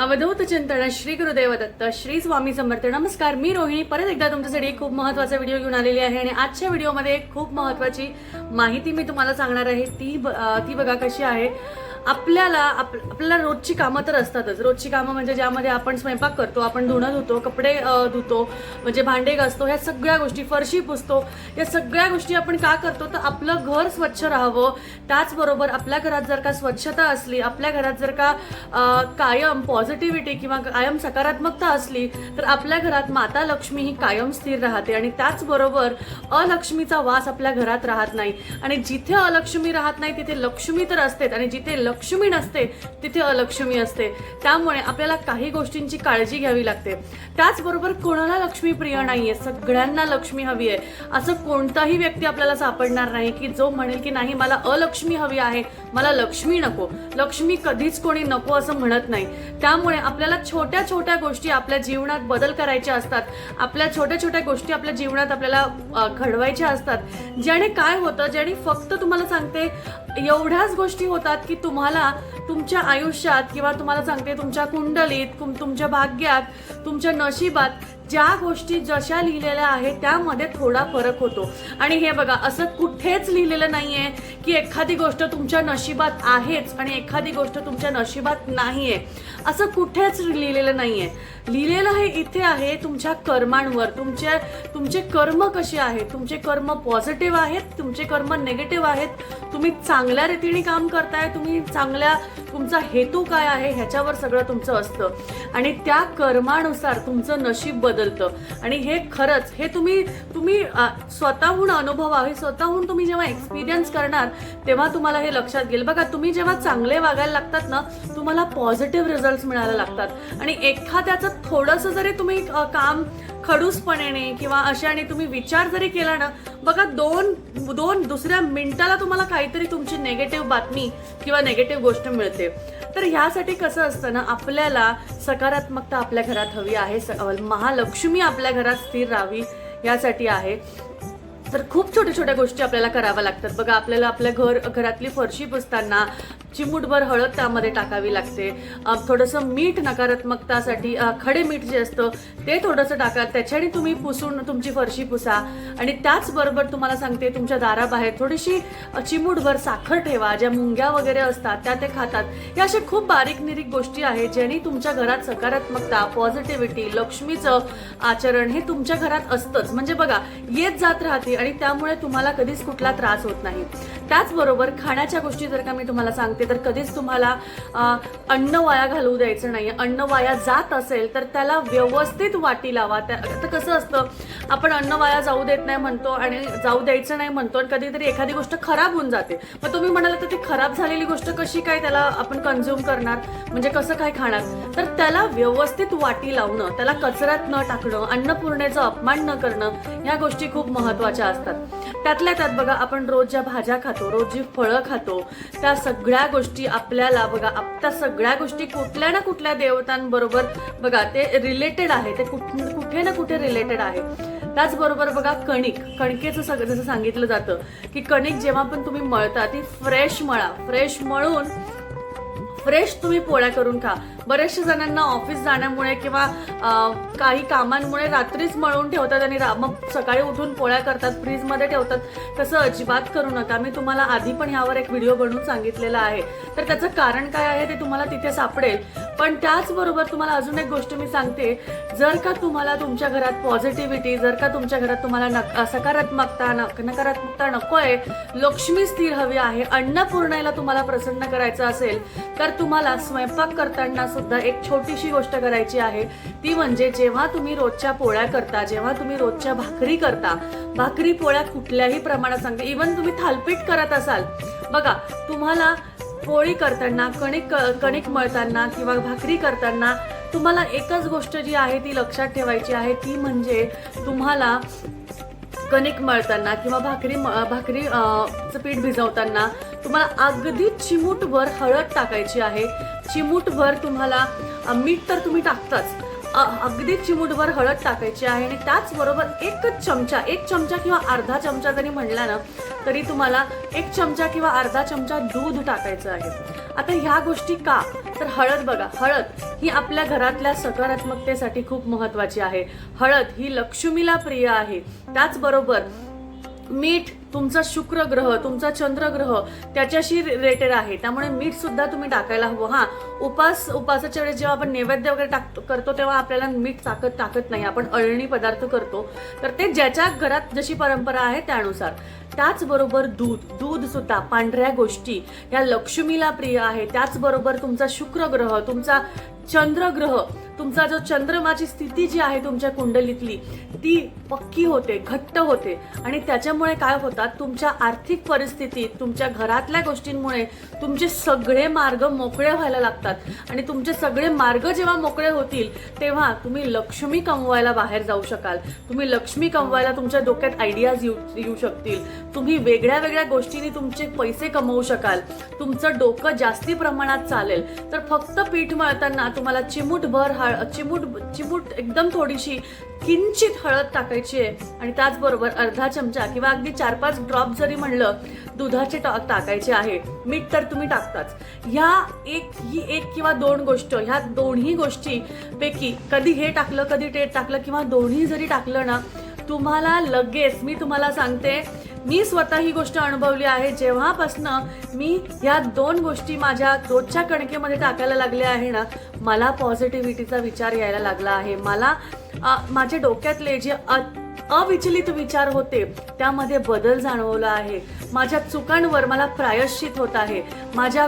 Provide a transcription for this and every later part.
अवधूत चिंतन श्री गुरुदेव दत्त श्री स्वामी समर्थ. नमस्कार मी रोहिणी. परत एकदा तुमच्यासाठी एक खूप महत्त्वाचा व्हिडिओ घेऊन आलेली आहे आणि आजच्या व्हिडिओमध्ये खूप महत्वाची माहिती मी तुम्हाला सांगणार आहे. ती ब- ती बघा कशी आहे. आपल्याला आप- आपल्याला रोजची कामं तर असतातच. रोजची कामं म्हणजे ज्यामध्ये आपण स्वयंपाक करतो आपण धुणं धुतो कपडे धुतो म्हणजे भांडे घासतो ह्या सगळ्या गोष्टी फरशी पुसतो या सगळ्या गोष्टी आपण का करतो? तर आपलं घर स्वच्छ राहावं. त्याचबरोबर आपल्या घरात जर का स्वच्छता असली आपल्या घरात जर का कायम पॉझिटिव्हिटी किंवा कायम सकारात्मकता असली तर आपल्या घरात माता लक्ष्मी ही कायम स्थिर राहते आणि त्याचबरोबर अलक्ष्मीचा वास आपल्या घरात राहत नाही. आणि जिथे अलक्ष्मी राहत नाही तिथे लक्ष्मी तर असतेच. आणि जिथे लक्ष्मी नसते तिथे अलक्ष्मी असते. त्यामुळे आपल्याला काही गोष्टींची काळजी घ्यावी लागते. त्याचबरोबर कोणाला लक्ष्मी प्रिय नाहीये? सगळ्यांना लक्ष्मी हवी आहे. असं कोणताही व्यक्ती आपल्याला सापडणार नाही की जो म्हणेल की नाही मला अलक्ष्मी हवी आहे. मला लक्ष्मी नको. लक्ष्मी कधीच कोणी नको असं म्हणत नाही. त्यामुळे आपल्याला छोट्या छोट्या गोष्टी आपल्या जीवनात बदल करायच्या असतात. आपल्या छोट्या छोट्या गोष्टी आपल्या जीवनात आपल्याला घडवायच्या असतात. ज्याने काय होतं ज्याने फक्त तुम्हाला सांगते एवढ्याच गोष्टी होतात की तुम्हाला तुमच्या आयुष्यात किंवा तुम्हाला सांगते तुमच्या कुंडलीत तुमच्या भाग्यात तुमच्या नशिबात ज्या गोष्टी जशा लिहिलेल्या आहेत त्यामध्ये थोडा फरक होतो. आणि हे बघा असं कुठेच लिहिलेलं नाही आहे की एखादी गोष्ट तुमच्या नशिबात आहेच आणि एखादी गोष्ट तुमच्या नशिबात नाही आहे असं कुठेच लिहिलेलं नाही आहे लिहिलेलं हे इथे आहे तुमच्या कर्मांवर. तुमच्या तुमचे कर्म कसे आहेत? तुमचे कर्म पॉझिटिव्ह आहेत तुमचे कर्म निगेटिव्ह आहेत. तुम्ही चांगल्या रीतीने काम करताय तुम्ही चांगल्या तुमचा हेतू काय आहे ह्याच्यावर सगळं तुमचं असतं. आणि त्या कर्मानुसार तुमचं नशीब बदलतं. आणि हे खरंच हे तुम्ही तुम्ही स्वतःहून अनुभवा. हे स्वतःहून तुम्ही जेव्हा एक्सपिरियन्स करणार तेव्हा तुम्हाला हे लक्षात येईल बघा तुम्ही जेव्हा चांगले वागायला लागतात ना तुम्हाला पॉझिटिव्ह रिझल्ट मिळायला लागतात. आणि एखाद्याचं थोडंसं जरी तुम्ही काम खडूसपणेने किंवा अशाने तुम्ही विचार जरी केला ना बघा दोन दोन दुसऱ्या मिनिटाला तुम्हाला काहीतरी तुमची नेगेटिव्ह बातमी किंवा नेगेटिव्ह गोष्ट मिळते. तर ह्यासाठी कसं असतं ना आपल्याला सकारात्मकता आपल्या घरात हवी आहे. स- महालक्ष्मी आपल्या घरात स्थिर राहावी यासाठी आहे. तर खूप छोट्या छोट्या गोष्टी आपल्याला कराव्या लागतात. बघा आपल्याला आपल्या घर घरातली फरशी पुसताना चिमूटभर हळद त्यामध्ये टाकावी लागते. थोडंसं मीठ नकारात्मकतासाठी खडे मीठ जे असतं ते थोडंसं टाका. त्याच्याने तुम्ही पुसून तुमची फरशी पुसा. आणि त्याचबरोबर तुम्हाला सांगते तुमच्या दाराबाहेर थोडीशी चिमूटभर साखर ठेवा. ज्या मुंग्या वगैरे असतात त्या ते खातात. या अशा खूप बारीक निरीक गोष्टी आहेत ज्याने तुमच्या घरात सकारात्मकता पॉझिटिव्हिटी लक्ष्मीचं आचरण हे तुमच्या घरात असतंच. म्हणजे बघा येत जात राहते आणि त्यामुळे तुम्हाला कधीच कुठला त्रास होत नाही. त्याचबरोबर खाण्याच्या गोष्टी जर का मी तुम्हाला सांगते तर कधीच तुम्हाला अन्न वाया घालवू द्यायचं नाही अन्न वाया जात असेल तर त्याला व्यवस्थित वाटी लावा. त्या आता कसं असतं आपण अन्न वाया जाऊ देत नाही म्हणतो आणि जाऊ द्यायचं नाही म्हणतो आणि कधीतरी एखादी गोष्ट खराब होऊन जाते. मग तुम्ही म्हणाला तर ती खराब झालेली गोष्ट कशी काय त्याला आपण कन्झ्युम करणार? म्हणजे कसं काय खाणार? तर त्याला व्यवस्थित वाटी लावणं त्याला कचऱ्यात न टाकणं अन्नपूर्णेचा अपमान न करणं ह्या गोष्टी खूप महत्त्वाच्या असतात. त्यातल्या त्यात बघा आपण रोज ज्या भाज्या खातो रोज जी फळं खातो त्या सगळ्या गोष्टी आपल्याला बघा आप- त्या सगळ्या गोष्टी कुठल्या ना कुठल्या देवतांबरोबर बघा ते रिलेटेड आहे ते कुठ- कुठे ना कुठे रिलेटेड आहे. त्याचबरोबर बघा कणिक कणकेचं सगळं जसं सांगितलं जातं की कणिक जेव्हा पण तुम्ही मळता ती फ्रेश मळा फ्रेश मळून फ्रेश तुम्ही पोळ्या करून खा. बऱ्याचशा जणांना ऑफिस जाण्यामुळे किंवा काही कामांमुळे रात्रीच मळून ठेवतात आणि रा- मग सकाळी उठून पोळ्या करतात फ्रीजमध्ये ठेवतात. तसं अजिबात करू नका. मी तुम्हाला आधी पण ह्यावर एक व्हिडिओ बनवून सांगितलेला आहे. तर त्याचं कारण काय आहे ते तुम्हाला तिथे सापडेल. पण त्याचबरोबर तुम्हाला अजून एक गोष्ट मी सांगते. जर का तुम्हाला तुमच्या घरात पॉझिटिव्हिटी जर का तुमच्या घरात तुम्हाला नक- सकारात्मकता नक- नकारात्मकता नको आहे लक्ष्मी स्थिर हवी आहे अन्नपूर्णाला तुम्हाला प्रसन्न करायचं असेल तर तुम्हाला स्वयंपाक करताना सुद्धा एक छोटीशी गोष्ट करायची आहे. ती म्हणजे जेव्हा तुम्ही रोजच्या पोळ्या करता जेव्हा तुम्ही रोजच्या भाकरी करता भाकरी पोळ्या कुठल्याही प्रमाणात सांगते. इवन तुम्ही थालपीठ करत असाल. बघा तुम्हाला पोळी करताना कणिक कणिक मळताना किंवा भाकरी करताना तुम्हाला एकच गोष्ट जी आहे ती लक्षात ठेवायची आहे ती म्हणजे तुम्हाला कणिक मळताना किंवा भाकरी म- भाकरी चं पीठ भिजवताना तुम्हाला अगदी चिमूटभर हळद टाकायची आहे. चिमूटभर तुम्हाला मीठ तर तुम्ही टाकताच. अगदी चिमूटभर हळद टाकायची आहे आणि त्याचबरोबर एकच चमचा एक चमचा किंवा अर्धा चमचा जरी म्हणला ना तरी तुम्हाला एक चमचा किंवा अर्धा चमचा दूध टाकायचं आहे. आता ह्या गोष्टी का? तर हळद बघा हळद ही आपल्या घरातल्या सकारात्मकतेसाठी खूप महत्वाची आहे. हळद ही लक्ष्मीला प्रिय आहे. त्याचबरोबर मीठ तुमचा शुक्र ग्रह तुमचा चंद्र ग्रह त्याच्याशी रिलेटेड आहे. त्यामुळे मीठ सुद्धा तुम्ही टाकायला हवं. हा उपास उपासाच्या वेळेस जेव्हा आपण नैवेद्य वगैरे टाकतो करतो तेव्हा आपल्याला मीठ टाकत टाकत नाही. आपण अळणी पदार्थ करतो. तर ते ज्याच्या घरात जशी परंपरा आहे त्यानुसार. त्याचबरोबर दूध दूध सुद्धा पांढऱ्या गोष्टी या लक्ष्मीला प्रिय आहे. त्याचबरोबर तुमचा शुक्र ग्रह तुमचा चंद्रग्रह तुमचा जो चंद्रमाची स्थिती जी आहे तुमच्या कुंडलीतली ती पक्की होते घट्ट होते. आणि त्याच्यामुळे काय होतात तुमच्या आर्थिक परिस्थितीत तुमच्या घरातल्या गोष्टींमुळे तुमचे सगळे मार्ग मोकळे व्हायला लागतात. आणि तुमचे सगळे मार्ग जेव्हा मोकळे होतील तेव्हा तुम्ही लक्ष्मी कमवायला बाहेर जाऊ शकाल. तुम्ही लक्ष्मी कमवायला तुमच्या डोक्यात आयडियाज येऊ येऊ शकतील. तुम्ही वेगळ्या वेगळ्या गोष्टींनी तुमचे पैसे कमवू शकाल. तुमचं डोकं जास्ती प्रमाणात चालेल. तर फक्त पीठ मळताना तुम्हाला चिमूटभर हळ चिमूट चिमूट एकदम थोडीशी किंचित हळद टाकायची आहे आणि त्याचबरोबर अर्धा चमचा किंवा अगदी चार पाच ड्रॉप जरी म्हणलं दुधाचे टॉक टाकायचे आहे. मीठ तर तुम्ही टाकताच. ह्या एक ही एक किंवा दोन गोष्ट ह्या दोन्ही गोष्टीपैकी कधी हे टाकलं कधी ते टाकलं किंवा दोन्ही जरी टाकलं ना तुम्हाला लगेच मी तुम्हाला सांगते मी स्वतः ही गोष्ट अनुभवली आहे. जेव्हापासनं मी या दोन गोष्टी माझ्या रोजच्या कणकेमध्ये टाकायला लागल्या आहे ना मला पॉझिटिव्हिटीचा विचार यायला लागला आहे. मला माझ्या डोक्यातले जे अविचलित विचार होते त्यामध्ये बदल जाणवला आहे. माझ्या चुकांवर मला प्रायश्चित होत आहे. माझ्या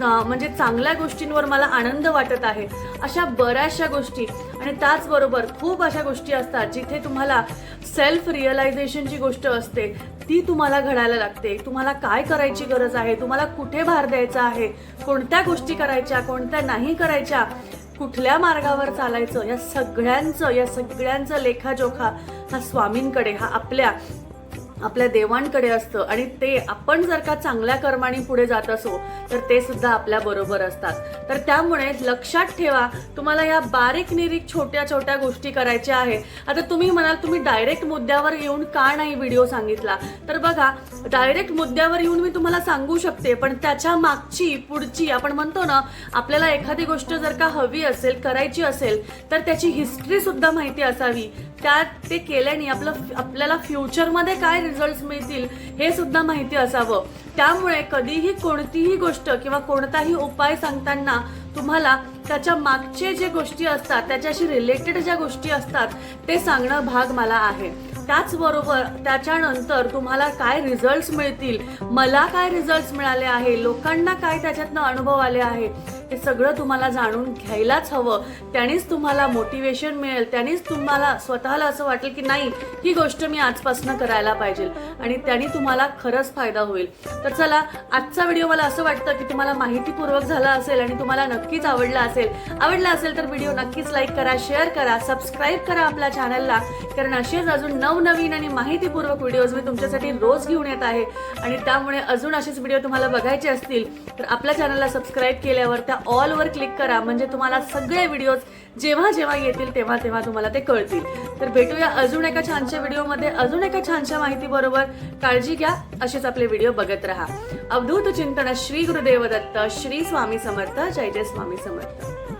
म्हणजे चांगल्या गोष्टींवर मला आनंद वाटत आहे. अशा बऱ्याचशा गोष्टी आणि त्याचबरोबर खूप अशा गोष्टी असतात जिथे तुम्हाला सेल्फ रिअलायझेशनची गोष्ट असते. ती तुम्हाला घडायला लागते. तुम्हाला काय करायची गरज आहे? तुम्हाला कुठे भार द्यायचा आहे? कोणत्या गोष्टी करायच्या कोणत्या नाही करायच्या? कुठल्या मार्गावर चालायचं? या सगळ्यांचं या सगळ्यांचं लेखाजोखा हा स्वामींकडे हा आपल्या आपल्या देवांकडे असतं आणि ते आपण जर का चांगल्या कर्माने पुढे जात असो तर ते सुद्धा आपल्या बरोबर असतात. तर त्यामुळे लक्षात ठेवा तुम्हाला या बारीक निरीक छोट्या छोट्या गोष्टी करायच्या आहे. आता तुम्ही म्हणाल तुम्ही डायरेक्ट मुद्द्यावर येऊन का नाही व्हिडिओ सांगितला? तर बघा डायरेक्ट मुद्द्यावर येऊन मी तुम्हाला सांगू शकते पण त्याच्या मागची पुढची आपण म्हणतो ना आपल्याला एखादी गोष्ट जर का हवी असेल करायची असेल तर त्याची हिस्ट्री सुद्धा माहिती असावी. त्यात ते केल्याने आपलं आपल्याला फ्युचरमध्ये काय रिझल्ट मिळतील हे सुद्धा माहिती असावं. त्यामुळे कधीही कोणतीही गोष्ट किंवा कोणताही उपाय सांगताना तुम्हाला त्याच्या मागचे जे गोष्टी असतात त्याच्याशी रिलेटेड ज्या गोष्टी असतात ते सांगणं भाग मला आहे. त्याचबरोबर त्याच्यानंतर तुम्हाला काय रिझल्ट मिळतील मला काय रिझल्ट मिळाले आहे लोकांना काय त्याच्यातनं अनुभव आले आहे हे सगळं तुम्हाला जाणून घ्यायलाच हवं. त्यानेच तुम्हाला मोटिवेशन मिळेल. त्यानेच तुम्हाला स्वतःला असं वाटेल की नाही ही गोष्ट मी आजपासून करायला पाहिजे. आणि त्याने तुम्हाला खरंच फायदा होईल. तर चला आजचा व्हिडिओ मला असं वाटतं की तुम्हाला माहितीपूर्वक झाला असेल आणि तुम्हाला नक्कीच आवडला असेल. आवडला असेल तर व्हिडिओ नक्कीच लाईक करा शेअर करा सबस्क्राईब करा आपल्या चॅनलला कारण असेच अजून नवनवीन आणि माहितीपूर्वक व्हिडिओज मी तुमच्यासाठी रोज घेऊन येत आहे. आणि त्यामुळे अजून असेच व्हिडिओ तुम्हाला बघायचे असतील तर आपल्या चॅनलला सबस्क्राईब केल्यावर त्या ऑलवर क्लिक करा. म्हणजे तुम्हाला सगळे व्हिडिओज जेव्हा जेव्हा येतील तेव्हा तेव्हा तुम्हाला ते कळतील. तर भेटूया अजून एका छानशा व्हिडिओमध्ये अजून एका छानशा माहिती बरोबर काळजी घ्या. असेच आपले व्हिडिओ बघत राहा. अवधूत चिंतन श्री गुरुदेव दत्त श्री स्वामी समर्थ जय जय स्वामी समर्थ.